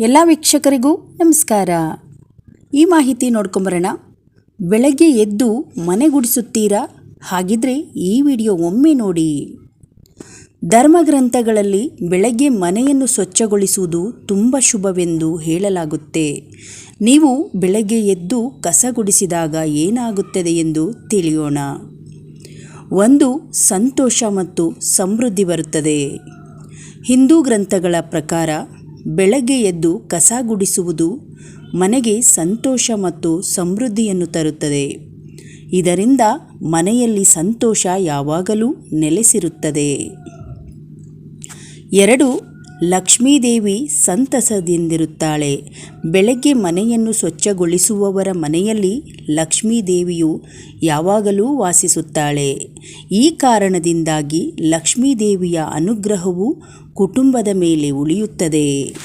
ಎಲ್ಲ ವೀಕ್ಷಕರಿಗೂ ನಮಸ್ಕಾರ. ಈ ಮಾಹಿತಿ ನೋಡ್ಕೊಂಬರೋಣ. ಬೆಳಗ್ಗೆ ಎದ್ದು ಮನೆ ಗುಡಿಸುತ್ತೀರಾ ಹಾಗಿದ್ರೆ ಈ ವಿಡಿಯೋ ಒಮ್ಮೆ ನೋಡಿ. ಧರ್ಮಗ್ರಂಥಗಳಲ್ಲಿ ಬೆಳಗ್ಗೆ ಮನೆಯನ್ನು ಸ್ವಚ್ಛಗೊಳಿಸುವುದು ತುಂಬ ಶುಭವೆಂದು ಹೇಳಲಾಗುತ್ತೆ. ನೀವು ಬೆಳಗ್ಗೆ ಎದ್ದು ಕಸ ಗುಡಿಸಿದಾಗ ಏನಾಗುತ್ತದೆ ಎಂದು ತಿಳಿಯೋಣ. ಒಂದು, ಸಂತೋಷ ಮತ್ತು ಸಮೃದ್ಧಿ ಬರುತ್ತದೆ. ಹಿಂದೂ ಗ್ರಂಥಗಳ ಪ್ರಕಾರ ಬೆಳಗ್ಗೆ ಎದ್ದು ಕಸ ಗುಡಿಸುವುದು ಮನೆಗೆ ಸಂತೋಷ ಮತ್ತು ಸಮೃದ್ಧಿಯನ್ನು ತರುತ್ತದೆ. ಇದರಿಂದ ಮನೆಯಲ್ಲಿ ಸಂತೋಷ ಯಾವಾಗಲೂ ನೆಲೆಸಿರುತ್ತದೆ. ಎರಡು ಲಕ್ಷ್ಮೀದೇವಿ ಸಂತಸದಿಂದಿರುತ್ತಾಳೆ. ಬೆಳಗ್ಗೆ ಮನೆಯನ್ನು ಸ್ವಚ್ಛಗೊಳಿಸುವವರ ಮನೆಯಲ್ಲಿ ಲಕ್ಷ್ಮೀದೇವಿಯು ಯಾವಾಗಲೂ ವಾಸಿಸುತ್ತಾಳೆ. ಈ ಕಾರಣದಿಂದಾಗಿ ಲಕ್ಷ್ಮೀದೇವಿಯ ಅನುಗ್ರಹವು ಕುಟುಂಬದ ಮೇಲೆ ಉಳಿಯುತ್ತದೆ.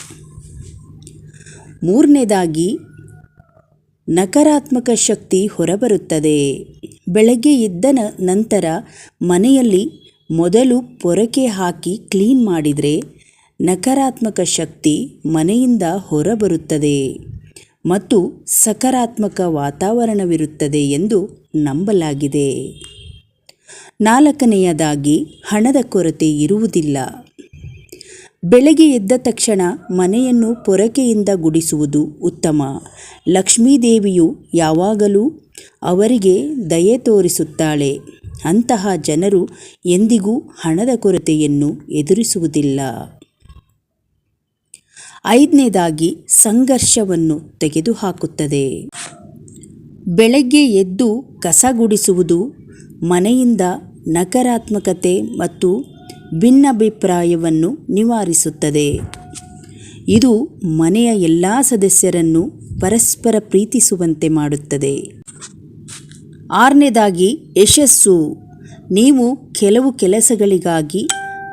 ಮೂರನೇದಾಗಿ, ನಕಾರಾತ್ಮಕ ಶಕ್ತಿ ಹೊರಬರುತ್ತದೆ. ಬೆಳಗ್ಗೆ ಎದ್ದ ನಂತರ ಮನೆಯಲ್ಲಿ ಮೊದಲು ಪೊರಕೆ ಹಾಕಿ ಕ್ಲೀನ್ ಮಾಡಿದರೆ ನಕಾರಾತ್ಮಕ ಶಕ್ತಿ ಮನೆಯಿಂದ ಹೊರಬರುತ್ತದೆ ಮತ್ತು ಸಕಾರಾತ್ಮಕ ವಾತಾವರಣವಿರುತ್ತದೆ ಎಂದು ನಂಬಲಾಗಿದೆ. ನಾಲ್ಕನೆಯದಾಗಿ, ಹಣದ ಕೊರತೆ ಇರುವುದಿಲ್ಲ. ಬೆಳಗ್ಗೆ ಎದ್ದ ತಕ್ಷಣ ಮನೆಯನ್ನು ಪೊರಕೆಯಿಂದ ಗುಡಿಸುವುದು ಉತ್ತಮ. ಲಕ್ಷ್ಮೀದೇವಿಯು ಯಾವಾಗಲೂ ಅವರಿಗೆ ದಯೆ ತೋರಿಸುತ್ತಾಳೆ. ಅಂತಹ ಜನರು ಎಂದಿಗೂ ಹಣದ ಕೊರತೆಯನ್ನು ಎದುರಿಸುವುದಿಲ್ಲ. ಐದನೇದಾಗಿ ಸಂಘರ್ಷವನ್ನು ತೆಗೆದುಹಾಕುತ್ತದೆ. ಬೆಳಗ್ಗೆ ಎದ್ದು ಕಸ ಗುಡಿಸುವುದು ಮನೆಯಿಂದ ನಕಾರಾತ್ಮಕತೆ ಮತ್ತು ಭಿನ್ನಾಭಿಪ್ರಾಯವನ್ನು ನಿವಾರಿಸುತ್ತದೆ. ಇದು ಮನೆಯ ಎಲ್ಲ ಸದಸ್ಯರನ್ನು ಪರಸ್ಪರ ಪ್ರೀತಿಸುವಂತೆ ಮಾಡುತ್ತದೆ. ಆರನೇದಾಗಿ ಯಶಸ್ಸು. ನೀವು ಕೆಲವು ಕೆಲಸಗಳಿಗಾಗಿ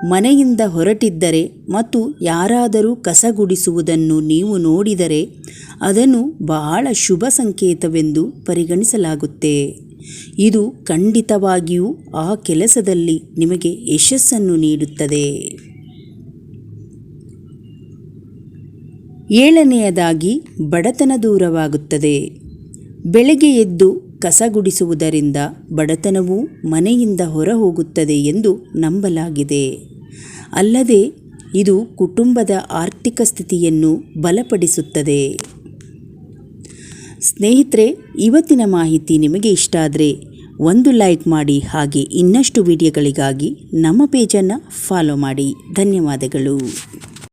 ಮನೆಯಿಂದ ಹೊರಟಿದ್ದರೆ ಮತ್ತು ಯಾರಾದರೂ ಕಸ ಗುಡಿಸುವುದನ್ನು ನೀವು ನೋಡಿದರೆ ಅದನ್ನು ಬಹಳ ಶುಭ ಸಂಕೇತವೆಂದು ಪರಿಗಣಿಸಲಾಗುತ್ತೆ. ಇದು ಖಂಡಿತವಾಗಿಯೂ ಆ ಕೆಲಸದಲ್ಲಿ ನಿಮಗೆ ಯಶಸ್ಸನ್ನು ನೀಡುತ್ತದೆ. ಏಳನೆಯದಾಗಿ ಬಡತನ ದೂರವಾಗುತ್ತದೆ. ಬೆಳಗ್ಗೆ ಎದ್ದು ಕಸ ಗುಡಿಸುವುದರಿಂದ ಬಡತನವು ಮನೆಯಿಂದ ಹೊರ ಹೋಗುತ್ತದೆ ಎಂದು ನಂಬಲಾಗಿದೆ. ಅಲ್ಲದೆ, ಇದು ಕುಟುಂಬದ ಆರ್ಥಿಕ ಸ್ಥಿತಿಯನ್ನು ಬಲಪಡಿಸುತ್ತದೆ. ಸ್ನೇಹಿತರೆ, ಇವತ್ತಿನ ಮಾಹಿತಿ ನಿಮಗೆ ಇಷ್ಟ ಆದರೆ ಒಂದು ಲೈಕ್ ಮಾಡಿ, ಹಾಗೆ ಇನ್ನಷ್ಟು ವಿಡಿಯೋಗಳಿಗಾಗಿ ನಮ್ಮ ಪೇಜನ್ನು ಫಾಲೋ ಮಾಡಿ. ಧನ್ಯವಾದಗಳು.